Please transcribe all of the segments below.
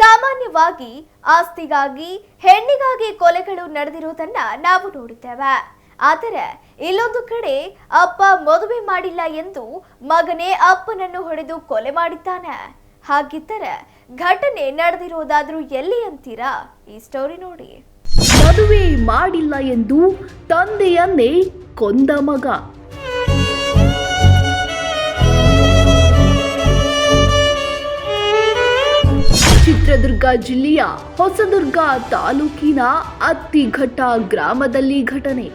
ಸಾಮಾನ್ಯವಾಗಿ ಆಸ್ತಿಗಾಗಿ, ಹೆಣ್ಣಿಗಾಗಿ ಕೊಲೆಗಳು ನಡೆದಿರುವುದನ್ನ ನಾವು ನೋಡಿದ್ದೇವೆ. ಆದರೆ ಇಲ್ಲೊಂದು ಕಡೆ ಅಪ್ಪ ಮದುವೆ ಮಾಡಿಲ್ಲ ಎಂದು ಮಗನೇ ಅಪ್ಪನನ್ನು ಹೊಡೆದು ಕೊಲೆ ಮಾಡಿದ್ದಾನೆ. ಹಾಗಿದ್ದರೆ ಘಟನೆ ನಡೆದಿರೋದಾದ್ರೂ ಎಲ್ಲಿ ಅಂತೀರಾ? ಈ ಸ್ಟೋರಿ ನೋಡಿ. ಮದುವೆ ಮಾಡಿಲ್ಲ ಎಂದು ತಂದೆಯನ್ನೇ ಕೊಂದ ಮಗ. ಜಿಲ್ಲೆಯ ಹೊಸದುರ್ಗ ತಾಲೂಕಿನ ಅತ್ತಿಘಟ್ಟ ಗ್ರಾಮದಲ್ಲಿ ಘಟನೆ.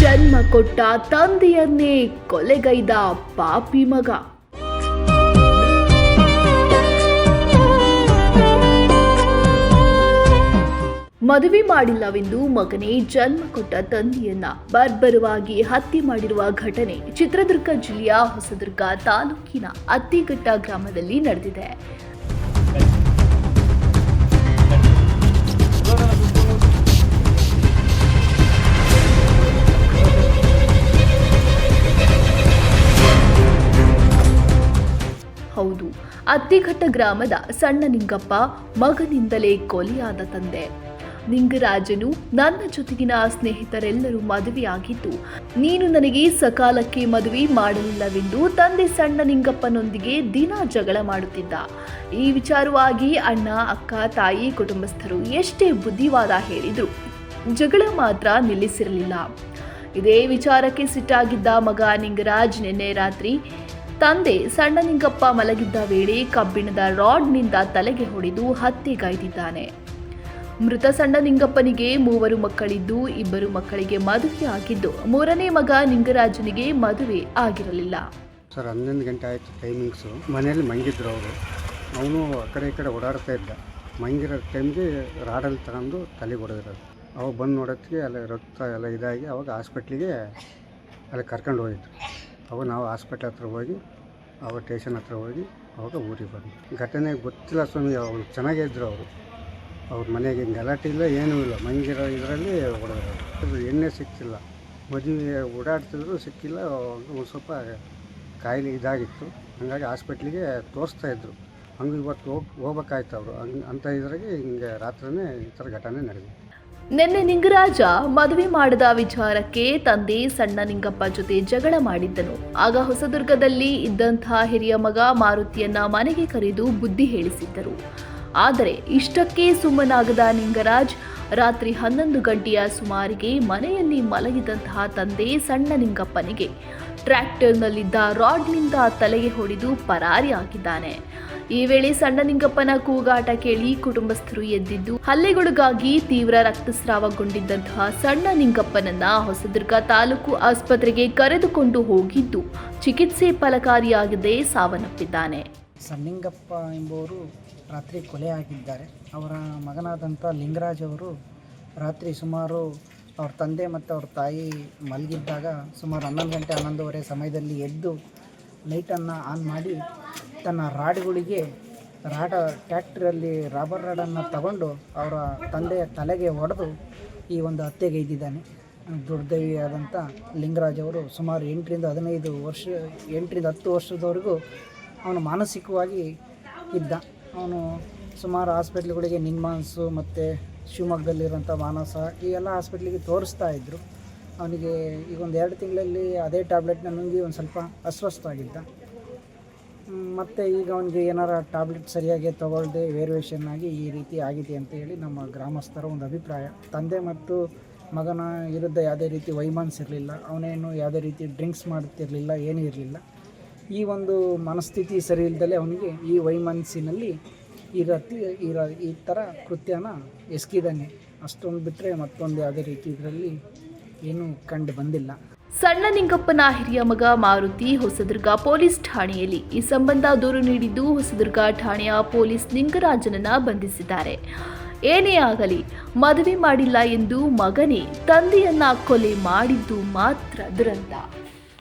ಜನ್ಮ ಕೊಟ್ಟ ತಂದೆಯನ್ನೇ ಕೊಲೆಗೈದ ಪಾಪಿ ಮಗ. ಮದುವೆ ಮಾಡಿಲ್ಲವೆಂದು ಮಗನೇ ಜನ್ಮ ಕೊಟ್ಟ ತಂದೆಯನ್ನ ಬರ್ಬರವಾಗಿ ಹತ್ಯೆ ಮಾಡಿರುವ ಘಟನೆ ಚಿತ್ರದುರ್ಗ ಜಿಲ್ಲೆಯ ಹೊಸದುರ್ಗ ತಾಲೂಕಿನ ಅತ್ತಿಘಟ್ಟ ಗ್ರಾಮದಲ್ಲಿ ನಡೆದಿದೆ. ಹೌದು, ಅತ್ತಿಘಟ್ಟ ಗ್ರಾಮದ ಸಣ್ಣ ನಿಂಗಪ್ಪ ಮಗನಿಂದಲೇ ಕೊಲೆಯಾದ ತಂದೆ. ನಿಂಗರಾಜನು ನನ್ನ ಜೊತೆಗಿನ ಸ್ನೇಹಿತರೆಲ್ಲರೂ ಮದುವೆಯಾಗಿದ್ದು, ನೀನು ನನಗೆ ಸಕಾಲಕ್ಕೆ ಮದುವೆ ಮಾಡಲಿಲ್ಲವೆಂದು ತಂದೆ ಸಣ್ಣ ನಿಂಗಪ್ಪನೊಂದಿಗೆ ದಿನ ಜಗಳ ಮಾಡುತ್ತಿದ್ದ. ಈ ವಿಚಾರವಾಗಿ ಅಣ್ಣ, ಅಕ್ಕ, ತಾಯಿ, ಕುಟುಂಬಸ್ಥರು ಎಷ್ಟೇ ಬುದ್ಧಿವಾದ ಹೇಳಿದ್ರು, ಜಗಳ ಮಾತ್ರ ನಿಲ್ಲಿಸಿರಲಿಲ್ಲ. ಇದೇ ವಿಚಾರಕ್ಕೆ ಸಿಟ್ಟಾಗಿದ್ದ ಮಗ ನಿಂಗರಾಜ್ ನಿನ್ನೆ ರಾತ್ರಿ ತಂದೆ ಸಣ್ಣ ನಿಂಗಪ್ಪ ಮಲಗಿದ್ದ ವೇಳೆ ಕಬ್ಬಿಣದ ರಾಡ್ನಿಂದ ತಲೆಗೆ ಹೊಡೆದು ಹತ್ಯೆಗೈದಿದ್ದಾನೆ. ಮೃತ ಸಣ್ಣ ನಿಂಗಪ್ಪನಿಗೆ ಮೂವರು ಮಕ್ಕಳಿದ್ದು ಇಬ್ಬರು ಮಕ್ಕಳಿಗೆ ಮದುವೆ ಆಗಿದ್ದು ಮೂರನೇ ಮಗ ನಿಂಗರಾಜನಿಗೆ ಮದುವೆ ಆಗಿರಲಿಲ್ಲ. ಸರ್, ಹನ್ನೊಂದು ಗಂಟೆ ಆಯಿತು ಟೈಮಿಂಗ್ಸು ಮನೆಯಲ್ಲಿ ಮಂಗಿದ್ರು ಅವರು. ಅವನು ಆ ಕಡೆ ಈ ಕಡೆ ಓಡಾಡ್ತಾ ಇದ್ದ. ಮಂಗಿರೋ ಟೈಮ್ಗೆ ರಾಡಲ್ಲಿ ತಗೊಂಡು ತಲೆ ಹೊಡೆದಿರೋದು. ಅವಾಗ ಬಂದು ನೋಡೋತ್ತಿಗೆ ಅಲ್ಲಿ ರಕ್ತ ಎಲ್ಲ ಇದಾಗಿ ಅವಾಗ ಹಾಸ್ಪಿಟ್ಲಿಗೆ ಅಲ್ಲಿ ಕರ್ಕೊಂಡು ಹೋಗಿದ್ರು. ಅವಾಗ ನಾವು ಹಾಸ್ಪಿಟ್ಲ್ ಹತ್ರ ಹೋಗಿ, ಅವಾಗ ಸ್ಟೇಷನ್ ಹತ್ರ ಹೋಗಿ ಅವಾಗ ಊರಿಗೆ ಬಂದ್ವಿ. ಘಟನೆ ಗೊತ್ತಿಲ್ಲ ಸ್ವಾಮಿ, ಅವ್ರು ಚೆನ್ನಾಗೇ ಇದ್ದರು ಅವರು. ಅವ್ರ ಮನೆಗೆ ಗಲಾಟೆ ಇಲ್ಲ ಏನೂ ಇಲ್ಲ. ಮಂಗಿರೋ ಇದರಲ್ಲಿ ಹೊಡೆದ್ರು. ಎಣ್ಣೆ ಸಿಕ್ಕಿಲ್ಲ. ಮದುವೆ ಓಡಾಡ್ತಿದ್ರು, ಸಿಕ್ಕಿಲ್ಲ. ಒಂದು ಸ್ವಲ್ಪ ಕಾಯಿಲೆ ಇದಾಗಿತ್ತು. ಹಾಗಾಗಿ ಹಾಸ್ಪಿಟ್ಲಿಗೆ ತೋರಿಸ್ತಾ ಇದ್ದರು ಹಂಗೆ ಇವತ್ತು ಹೋಗಿ, ಹೋಗ್ಬೇಕಾಯ್ತು ಅವರು. ಹಂಗೆ, ಅಂತ ಇದ್ರಾಗೆ ಹಿಂಗೆ ರಾತ್ರಿನೇ ಈ ಥರ ಘಟನೆ ನಡೆದಿದೆ. ನಿನ್ನೆ ನಿಂಗರಾಜ ಮದುವೆ ಮಾಡದ ವಿಚಾರಕ್ಕೆ ತಂದೆ ಸಣ್ಣ ನಿಂಗಪ್ಪ ಜೊತೆ ಜಗಳ ಮಾಡಿದ್ದನು. ಆಗ ಹೊಸದುರ್ಗದಲ್ಲಿ ಇದ್ದಂತಹ ಹಿರಿಯ ಮಗ ಮಾರುತಿಯನ್ನ ಮನೆಗೆ ಕರೆದು ಬುದ್ಧಿ ಹೇಳಿಸಿದ್ದರು. ಆದರೆ ಇಷ್ಟಕ್ಕೆ ಸುಮ್ಮನಾಗದ ನಿಂಗರಾಜ್, ರಾತ್ರಿ ಹನ್ನೊಂದು ಗಂಟೆಯ ಸುಮಾರಿಗೆ ಮನೆಯಲ್ಲಿ ಮಲಗಿದಂತಹ ತಂದೆ ಸಣ್ಣ ನಿಂಗಪ್ಪನಿಗೆ ಟ್ರ್ಯಾಕ್ಟರ್ನಲ್ಲಿದ್ದ ರಾಡ್ನಿಂದ ತಲೆಗೆ ಹೊಡೆದು ಪರಾರಿಯಾಗಿದ್ದಾನೆ ಈ ವೇಳೆ ಸಣ್ಣ ನಿಂಗಪ್ಪನ ಕೂಗಾಟ ಕೇಳಿ ಕುಟುಂಬಸ್ಥರು ಎದ್ದಿದ್ದು, ಹಲ್ಲೆಗೊಳಗಾಗಿ ತೀವ್ರ ರಕ್ತಸ್ರಾವಗೊಂಡಿದ್ದಂತಹ ಸಣ್ಣ ನಿಂಗಪ್ಪನನ್ನ ಹೊಸದುರ್ಗ ತಾಲೂಕು ಆಸ್ಪತ್ರೆಗೆ ಕರೆದುಕೊಂಡು ಹೋಗಿದ್ದು ಚಿಕಿತ್ಸೆ ಫಲಕಾರಿಯಾಗದೆ ಸಾವನ್ನಪ್ಪಿದ್ದಾನೆ. ಸಣ್ಣಿಂಗಪ್ಪ ಎಂಬುವರು ರಾತ್ರಿ ಕೊಲೆ ಆಗಿದ್ದಾರೆ. ಅವರ ಮಗನಾದಂಥ ಲಿಂಗರಾಜ್ ಅವರು ರಾತ್ರಿ ಸುಮಾರು ಅವ್ರ ತಂದೆ ಮತ್ತು ಅವ್ರ ತಾಯಿ ಮಲಗಿದ್ದಾಗ ಸುಮಾರು ಹನ್ನೊಂದು ಗಂಟೆ, ಹನ್ನೊಂದುವರೆ ಸಮಯದಲ್ಲಿ ಎದ್ದು ಲೈಟನ್ನು ಆನ್ ಮಾಡಿ ತನ್ನ ರಾಡ್ಗಳಿಗೆ ರಾಡ, ಟ್ಯಾಕ್ಟ್ರಲ್ಲಿ ರಾಬರ್ ರಾಡನ್ನು ತಗೊಂಡು ಅವರ ತಂದೆಯ ತಲೆಗೆ ಹೊಡೆದು ಈ ಒಂದು ಹತ್ಯೆಗೈದಿದ್ದಾನೆ ದುರ್ದೈವಿಯಾದಂಥ ಲಿಂಗರಾಜ್ ಅವರು ಸುಮಾರು ಎಂಟರಿಂದ ಹದಿನೈದು ವರ್ಷ, ಎಂಟರಿಂದ ಹತ್ತು ವರ್ಷದವರೆಗೂ ಅವನು ಮಾನಸಿಕವಾಗಿ ಇದ್ದ. ಅವನು ಸುಮಾರು ಹಾಸ್ಪಿಟ್ಲ್ಗಳಿಗೆ ನಿನ್ಮಾನ್ಸು ಮತ್ತು ಶಿವಮೊಗ್ಗದಲ್ಲಿರುವಂಥ ಮಾನಸ ಈ ಎಲ್ಲ ಹಾಸ್ಪಿಟ್ಲಿಗೆ ತೋರಿಸ್ತಾ ಇದ್ದರು ಅವನಿಗೆ ಈಗ ಒಂದು ಎರಡು ತಿಂಗಳಲ್ಲಿ ಅದೇ ಟ್ಯಾಬ್ಲೆಟ್ನ ನುಂಗಿ ಒಂದು ಸ್ವಲ್ಪ ಅಸ್ವಸ್ಥ ಆಗಿದ್ದ. ಮತ್ತು ಈಗ ಅವನಿಗೆ ಏನಾರ ಟ್ಯಾಬ್ಲೆಟ್ ಸರಿಯಾಗಿ ತಗೊಳ್ಳದೆ ವೇರಿಯೇಷನ್ ಆಗಿ ಈ ರೀತಿ ಆಗಿದೆ ಅಂತ ಹೇಳಿ ನಮ್ಮ ಗ್ರಾಮಸ್ಥರ ಒಂದು ಅಭಿಪ್ರಾಯ. ತಂದೆ ಮತ್ತು ಮಗನ ವಿರುದ್ಧ ಯಾವುದೇ ರೀತಿ ವೈಮಾನ್ಸ್ ಇರಲಿಲ್ಲ. ಅವನೇನು ಯಾವುದೇ ರೀತಿ ಡ್ರಿಂಕ್ಸ್ ಮಾಡುತ್ತಿರಲಿಲ್ಲ ಏನೂ ಇರಲಿಲ್ಲ. ಈ ಒಂದು ಮನಸ್ಥಿತಿ ಸರಿ ಇಲ್ದಲೆ ಅವನಿಗೆ ಈ ವೈಮನಸ್ಸಿನಲ್ಲಿ ಈ ರೀತಿ, ಈ ಥರ ಕೃತ್ಯನ ಎಸಗಿದ್ದಾನೆ ಅಷ್ಟೊಂದು ಬಿಟ್ಟರೆ ಮತ್ತೊಂದು ಯಾವುದೇ ರೀತಿ ಇದರಲ್ಲಿ ಏನೂ ಕಂಡು ಬಂದಿಲ್ಲ. ಸಣ್ಣ ನಿಂಗಪ್ಪನ ಹಿರಿಯ ಮಗ ಮಾರುತಿ ಹೊಸದುರ್ಗ ಪೊಲೀಸ್ ಠಾಣೆಯಲ್ಲಿ ಈ ಸಂಬಂಧ ದೂರು ನೀಡಿದ್ದು ಹೊಸದುರ್ಗ ಠಾಣೆಯ ಪೊಲೀಸ್ ನಿಂಗರಾಜನನ್ನ ಬಂಧಿಸಿದ್ದಾರೆ. ಏನೇ ಆಗಲಿ, ಮದುವೆ ಮಾಡಿಲ್ಲ ಎಂದು ಮಗನೇ ತಂದೆಯನ್ನ ಕೊಲೆ ಮಾಡಿದ್ದು ಮಾತ್ರ ದುರಂತ.